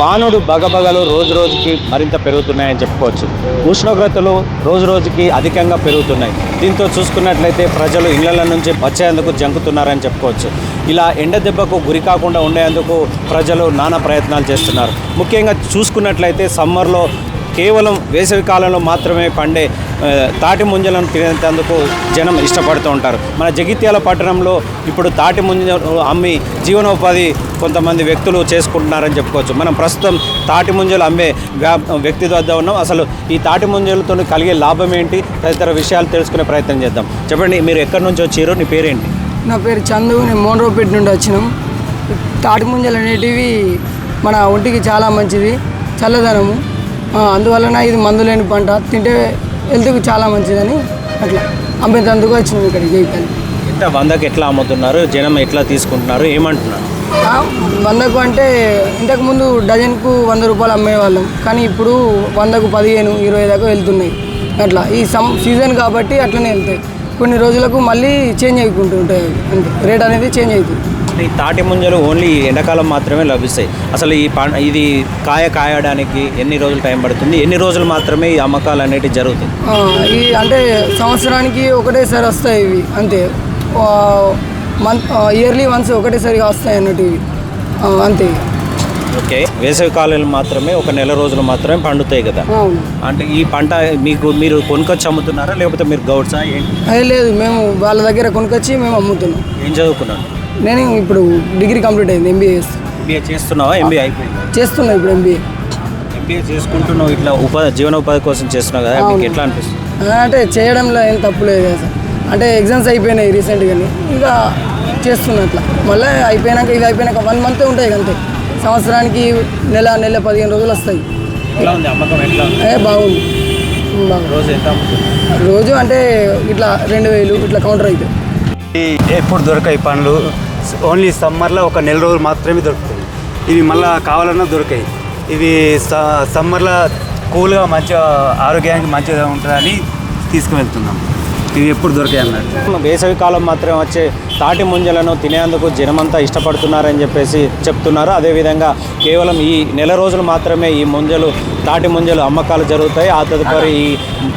వానుడు బగబగలు రోజు రోజుకి మరింత పెరుగుతున్నాయని చెప్పుకోవచ్చు. ఉష్ణోగ్రతలు రోజు రోజుకి అధికంగా పెరుగుతున్నాయి. దీంతో చూసుకున్నట్లయితే ప్రజలు ఇళ్ళ నుంచి వచ్చేందుకు జంకుతున్నారని చెప్పుకోవచ్చు. ఇలా ఎండ దెబ్బకు గురి కాకుండా ఉండేందుకు ప్రజలు నానా ప్రయత్నాలు చేస్తున్నారు. ముఖ్యంగా చూసుకున్నట్లయితే సమ్మర్లో కేవలం వేసవి కాలంలో మాత్రమే పండే తాటి ముంజలను తినేందుకు జనం ఇష్టపడుతూ ఉంటారు. మన జగిత్యాల పట్టణంలో ఇప్పుడు తాటి ముంజలు అమ్మి జీవనోపాధి కొంతమంది వ్యక్తులు చేసుకుంటున్నారని చెప్పుకోవచ్చు. మనం ప్రస్తుతం తాటి ముంజలు అమ్మే వ్యా వ్యక్తి వద్ద ఉన్నాం. అసలు ఈ తాటి ముంజలతో కలిగే లాభం ఏంటి? తదితర విషయాలు తెలుసుకునే ప్రయత్నం చేద్దాం. చెప్పండి మీరు ఎక్కడి నుంచి వచ్చారు? నీ పేరేంటి? నా పేరు చందు నేను మోనరోపేట నుండి వచ్చినాం. తాటి ముంజలు అనేటివి మన ఒంటికి చాలా మంచిది. చల్లదనము. అందువలన ఇది మందు లేని పంట. తింటే హెల్త్కి చాలా మంచిదని అట్లా అమ్మేందుకు వచ్చినాం ఇక్కడికి జైకాలి ఎంత వందకి ఎట్లా అమ్ముతున్నారు? జనం ఎట్లా తీసుకుంటున్నారు? ఏమంటున్నారు? వందకు అంటే ఇంతకు ముందు డజన్కు వంద రూపాయలు అమ్మేవాళ్ళం. కానీ ఇప్పుడు వందకు పదిహేను ఇరవై దాకా వెళ్తున్నాయి. అట్లా ఈ సమ్ సీజన్ కాబట్టి అట్లనే వెళ్తాయి. కొన్ని రోజులకు మళ్ళీ చేంజ్ అయిపోతూ ఉంటాయి అవి. అంతే. రేట్ అనేది చేంజ్ అవుతుంది ఈ తాటి ముంజలు ఓన్లీ ఎండాకాలం మాత్రమే లభిస్తాయి. అసలు ఈ పం ఇది కాయ కాయడానికి ఎన్ని రోజులు టైం పడుతుంది? ఎన్ని రోజులు మాత్రమే ఈ అమ్మకాలు అనేటివి జరుగుతాయి? ఆ, ఈ అంటే సంవత్సరానికి ఒకటేసారి వస్తాయి ఇవి అంతే. మంత్ ఇయర్లీ వన్స్ ఒకటేసారిగా వస్తాయి అన్నట్టు ఇవి. అంతే. ఓకే. వేసవి కాలంలో మాత్రమే ఒక నెల రోజులు మాత్రమే పండుతాయి కదా? అంటే ఈ పంట మీకు మీరు కొనుక్కొచ్చి అమ్ముతున్నారా? లేకపోతే మీరు గౌడ్సా? లేదు. మేము వాళ్ళ దగ్గర కొనుకొచ్చి మేము అమ్ముతున్నాం. ఏం చదువుకున్నాను నేను ఇప్పుడు డిగ్రీ కంప్లీట్ అయింది ఎంబీఏ ఎంబీఏ చేస్తున్నావా? ఎంబీఏ అయిపోయింది? చేస్తున్నా ఇప్పుడు ఎంబీఏ ఎంబీఏ చేసుకుంటున్నావు ఇట్లా ఉపాధి జీవనోపాధి కోసం చేస్తున్నావు కదా? మీకు. ఎట్లా అనిపిస్తుంది? అంటే చేయడంలో ఏం తప్పు లేదు కదా సార్. అంటే ఎగ్జామ్స్ అయిపోయినాయి రీసెంట్గానే ఇక చేస్తున్నా అట్లా. మళ్ళీ అయిపోయినాక ఇది అయిపోయినాక వన్ మంత్ ఉంటాయి అంతే. సంవత్సరానికి నెల నెల పదిహేను రోజులు వస్తాయి. ఎట్లా ఉంది? అమ్మకం ఎట్లా ఉంది? ఏ బాగుంది. బాగుంది. రోజు ఎంత అమ్ముతుంది? రోజు అంటే ఇట్లా రెండు వేలు ఇట్లా కౌంటర్ అయితే. ఈ ఎప్పుడు దొరకాయి పండ్లు? ఓన్లీ సమ్మర్లో ఒక నెల రోజులు మాత్రమే దొరుకుతాయి. ఇవి మళ్ళీ కావాలన్నా దొరికాయి. ఇవి స సమ్మర్లో కూల్గా మంచిగా ఆరోగ్యానికి మంచిగా ఉంటుందని తీసుకువెళ్తున్నాం. ఇవి ఎప్పుడు దొరికాయి అన్నాడు వేసవి కాలం మాత్రం వచ్చే తాటి ముంజలను తినేందుకు జనమంతా ఇష్టపడుతున్నారని చెప్పేసి చెప్తున్నారు. అదేవిధంగా కేవలం ఈ నెల రోజులు మాత్రమే ఈ ముంజలు తాటి ముంజలు అమ్మకాలు జరుగుతాయి. ఆ తదుపరి ఈ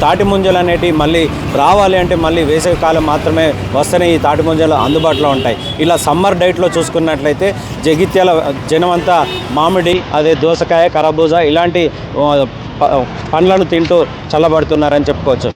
తాటి ముంజలు అనేటివి మళ్ళీ రావాలి అంటే మళ్ళీ వేసవి కాలం మాత్రమే వస్తేనే ఈ తాటి ముంజలు అందుబాటులో ఉంటాయి. ఇలా సమ్మర్ డైట్లో చూసుకున్నట్లయితే జగిత్యాల జనమంతా మామిడి అదే దోసకాయ కరబూజా ఇలాంటి పండ్లను తింటూ చల్లబడుతున్నారని చెప్పుకోవచ్చు.